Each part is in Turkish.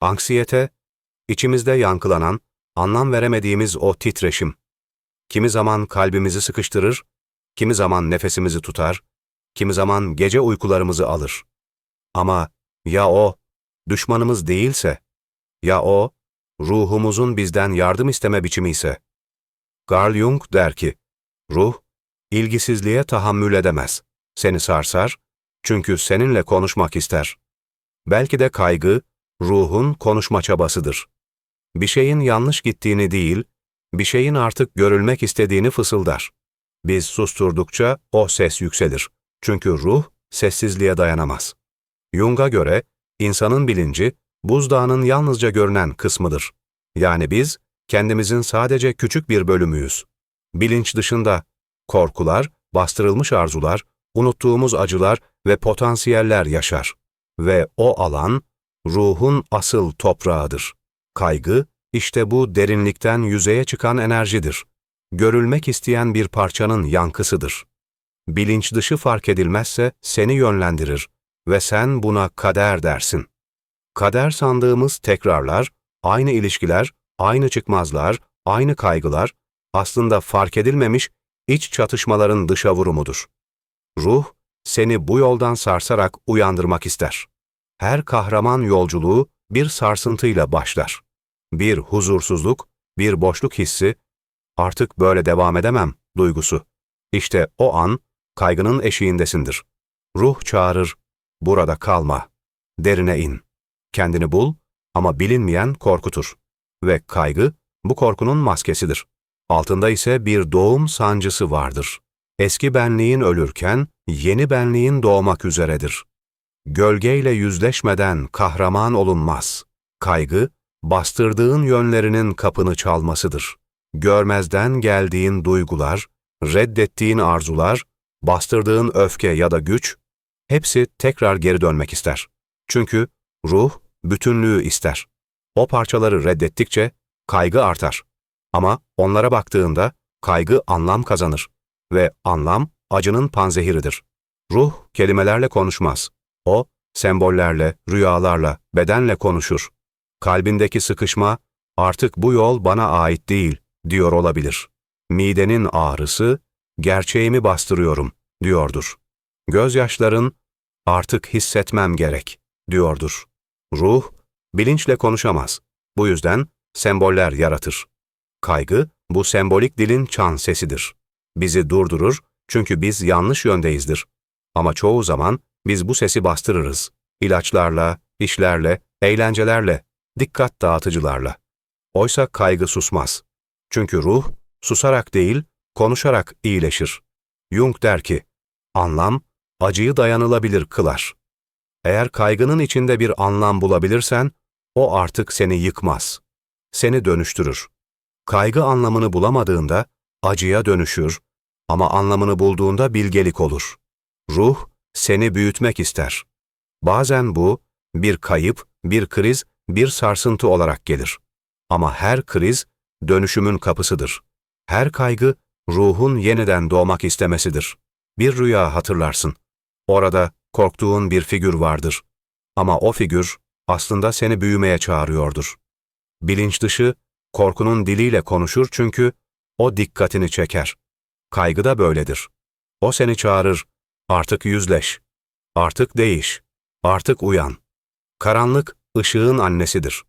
Anksiyete, içimizde yankılanan, anlam veremediğimiz o titreşim. Kimi zaman kalbimizi sıkıştırır, kimi zaman nefesimizi tutar, kimi zaman gece uykularımızı alır. Ama ya o, düşmanımız değilse, ya o, ruhumuzun bizden yardım isteme biçimi ise? Carl Jung der ki, ruh, ilgisizliğe tahammül edemez. Seni sarsar, çünkü seninle konuşmak ister. Belki de kaygı, ruhun konuşma çabasıdır. Bir şeyin yanlış gittiğini değil, bir şeyin artık görülmek istediğini fısıldar. Biz susturdukça o ses yükselir. Çünkü ruh sessizliğe dayanamaz. Jung'a göre insanın bilinci buzdağının yalnızca görünen kısmıdır. Yani biz kendimizin sadece küçük bir bölümüyüz. Bilinç dışında korkular, bastırılmış arzular, unuttuğumuz acılar ve potansiyeller yaşar. Ve o alan ruhun asıl toprağıdır. Kaygı, işte bu derinlikten yüzeye çıkan enerjidir. Görülmek isteyen bir parçanın yankısıdır. Bilinç dışı fark edilmezse seni yönlendirir ve sen buna kader dersin. Kader sandığımız tekrarlar, aynı ilişkiler, aynı çıkmazlar, aynı kaygılar, aslında fark edilmemiş iç çatışmaların dışa vurumudur. Ruh, seni bu yoldan sarsarak uyandırmak ister. Her kahraman yolculuğu bir sarsıntıyla başlar. Bir huzursuzluk, bir boşluk hissi, artık böyle devam edemem duygusu. İşte o an kaygının eşiğindesindir. Ruh çağırır, burada kalma, derine in. Kendini bul ama bilinmeyen korkutur. Ve kaygı bu korkunun maskesidir. Altında ise bir doğum sancısı vardır. Eski benliğin ölürken yeni benliğin doğmak üzeredir. Gölgeyle yüzleşmeden kahraman olunmaz. Kaygı, bastırdığın yönlerinin kapını çalmasıdır. Görmezden geldiğin duygular, reddettiğin arzular, bastırdığın öfke ya da güç, hepsi tekrar geri dönmek ister. Çünkü ruh bütünlüğü ister. O parçaları reddettikçe kaygı artar. Ama onlara baktığında kaygı anlam kazanır ve anlam acının panzehiridir. Ruh kelimelerle konuşmaz. O sembollerle, rüyalarla, bedenle konuşur. Kalbindeki sıkışma artık bu yol bana ait değil diyor olabilir. Midenin ağrısı gerçeğimi bastırıyorum diyordur. Gözyaşların artık hissetmem gerek diyordur. Ruh bilinçle konuşamaz. Bu yüzden semboller yaratır. Kaygı bu sembolik dilin çan sesidir. Bizi durdurur çünkü biz yanlış yöndeyizdir. Ama çoğu zaman biz bu sesi bastırırız. İlaçlarla, işlerle, eğlencelerle, dikkat dağıtıcılarla. Oysa kaygı susmaz. Çünkü ruh, susarak değil, konuşarak iyileşir. Jung der ki, anlam, acıyı dayanılabilir kılar. Eğer kaygının içinde bir anlam bulabilirsen, o artık seni yıkmaz. Seni dönüştürür. Kaygı anlamını bulamadığında acıya dönüşür ama anlamını bulduğunda bilgelik olur. Ruh seni büyütmek ister. Bazen bu bir kayıp, bir kriz, bir sarsıntı olarak gelir. Ama her kriz dönüşümün kapısıdır. Her kaygı ruhun yeniden doğmak istemesidir. Bir rüya hatırlarsın. Orada korktuğun bir figür vardır. Ama o figür aslında seni büyümeye çağırıyordur. Bilinç dışı korkunun diliyle konuşur çünkü o dikkatini çeker. Kaygı da böyledir. O seni çağırır, artık yüzleş, artık değiş, artık uyan. Karanlık, ışığın annesidir.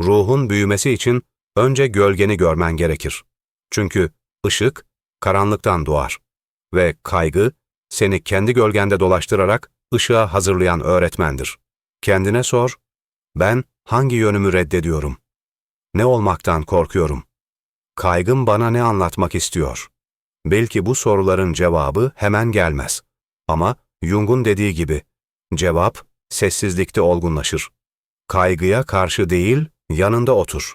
Ruhun büyümesi için önce gölgeni görmen gerekir. Çünkü ışık, karanlıktan doğar. Ve kaygı, seni kendi gölgende dolaştırarak ışığa hazırlayan öğretmendir. Kendine sor, ben hangi yönümü reddediyorum? Ne olmaktan korkuyorum? Kaygım bana ne anlatmak istiyor? Belki bu soruların cevabı hemen gelmez. Ama Jung'un dediği gibi, cevap sessizlikte olgunlaşır. Kaygıya karşı değil, yanında otur.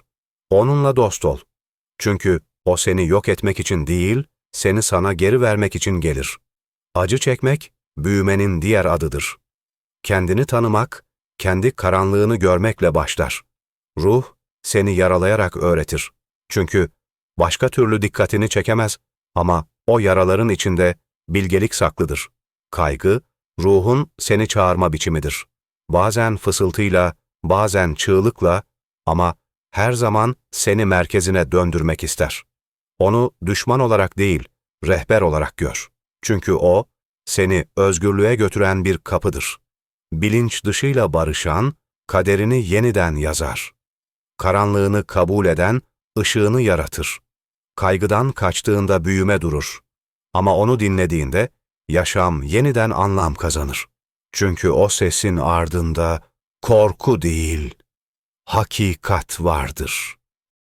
Onunla dost ol. Çünkü o seni yok etmek için değil, seni sana geri vermek için gelir. Acı çekmek, büyümenin diğer adıdır. Kendini tanımak, kendi karanlığını görmekle başlar. Ruh, seni yaralayarak öğretir. Çünkü başka türlü dikkatini çekemez ama o yaraların içinde bilgelik saklıdır. Kaygı, ruhun seni çağırma biçimidir. Bazen fısıltıyla, bazen çığlıkla ama her zaman seni merkezine döndürmek ister. Onu düşman olarak değil, rehber olarak gör. Çünkü o, seni özgürlüğe götüren bir kapıdır. Bilinç dışıyla barışan, kaderini yeniden yazar. Karanlığını kabul eden, ışığını yaratır. Kaygıdan kaçtığında büyüme durur. Ama onu dinlediğinde, yaşam yeniden anlam kazanır. Çünkü o sesin ardında korku değil, hakikat vardır.